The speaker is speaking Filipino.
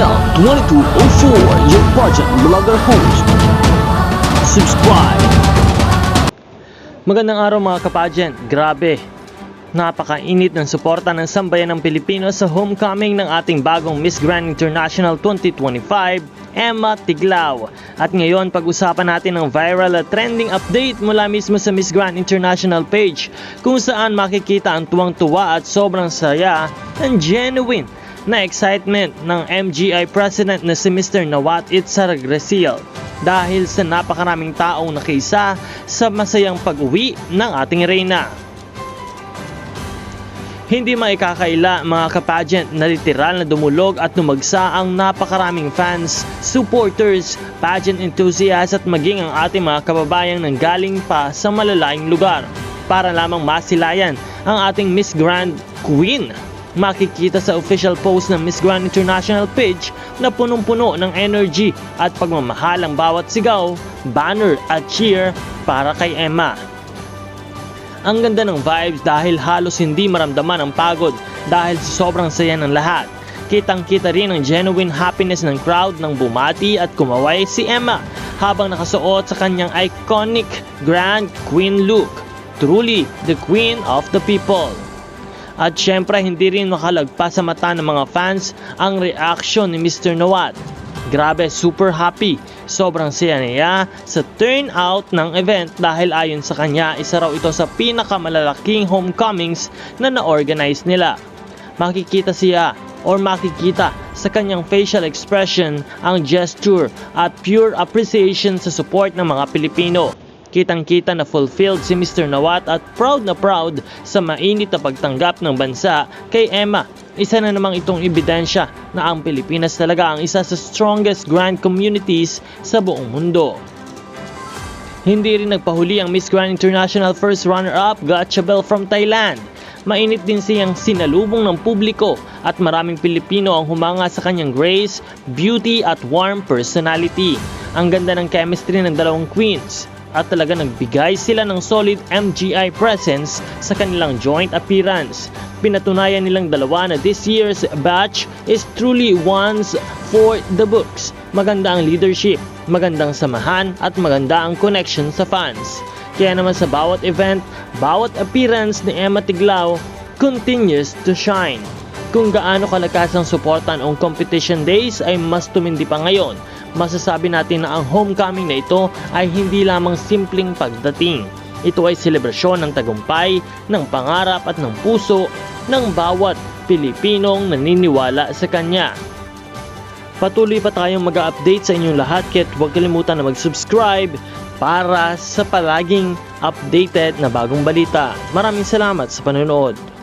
Mel 2204, your project vlogger host. Subscribe! Magandang araw mga kapadyent, grabe. Napakainit ng suporta ng sambayan ng Pilipino sa homecoming ng ating bagong Miss Grand International 2025, Emma Tiglao. At ngayon pag-usapan natin ang viral at trending update mula mismo sa Miss Grand International page kung saan makikita ang tuwang-tuwa at sobrang saya ng genuine na excitement ng MGI President na si Mr. Nawat Itzar Graciel dahil sa napakaraming taong nakisa sa masayang pag-uwi ng ating reyna. Hindi maikakaila mga kapageant na literal na dumulog at tumagsa ang napakaraming fans, supporters, pageant enthusiasts at maging ang ating mga kababayang nanggaling pa sa malalayong lugar para lamang masilayan ang ating Miss Grand Queen. Makikita sa official post ng Miss Grand International page na punong-puno ng energy at pagmamahal ang bawat sigaw, banner at cheer para kay Emma. Ang ganda ng vibes dahil halos hindi maramdaman ang pagod dahil sobrang saya ng lahat. Kitang kita rin ang genuine happiness ng crowd nang bumati at kumaway si Emma habang nakasuot sa kanyang iconic Grand Queen look. Truly, the Queen of the People. At syempre hindi rin makalagpas sa mata ng mga fans ang reaction ni Mr. Nawat. Grabe, super happy. Sobrang saya niya sa turnout ng event dahil ayon sa kanya, isa raw ito sa pinakamalalaking homecomings na na-organize nila. Makikita siya or makikita sa kanyang facial expression ang gesture at pure appreciation sa support ng mga Pilipino. Kitang-kita na fulfilled si Mr. Nawat at proud na proud sa mainit na pagtanggap ng bansa kay Emma. Isa na namang itong ebidensya na ang Pilipinas talaga ang isa sa strongest grand communities sa buong mundo. Hindi rin nagpahuli ang Miss Grand International First Runner-Up Gatchabel from Thailand. Mainit din siyang sinalubong ng publiko at maraming Pilipino ang humanga sa kanyang grace, beauty at warm personality. Ang ganda ng chemistry ng dalawang queens at talaga nagbigay sila ng solid MGI presence sa kanilang joint appearance. Pinatunayan nilang dalawa na this year's batch is truly ones for the books. Maganda ang leadership, magandang samahan at maganda ang connection sa fans. Kaya naman sa bawat event, bawat appearance ni Emma Tiglao continues to shine. Kung gaano kalakas ang suporta noong competition days ay mas tumindi pa ngayon masasabi natin na ang homecoming na ito ay hindi lamang simpleng pagdating. Ito ay selebrasyon ng tagumpay, ng pangarap at ng puso ng bawat Pilipinong naniniwala sa kanya. Patuloy pa tayong mag-update sa inyong lahat kaya huwag kalimutan na mag-subscribe para sa palaging updated na bagong balita. Maraming salamat sa panonood.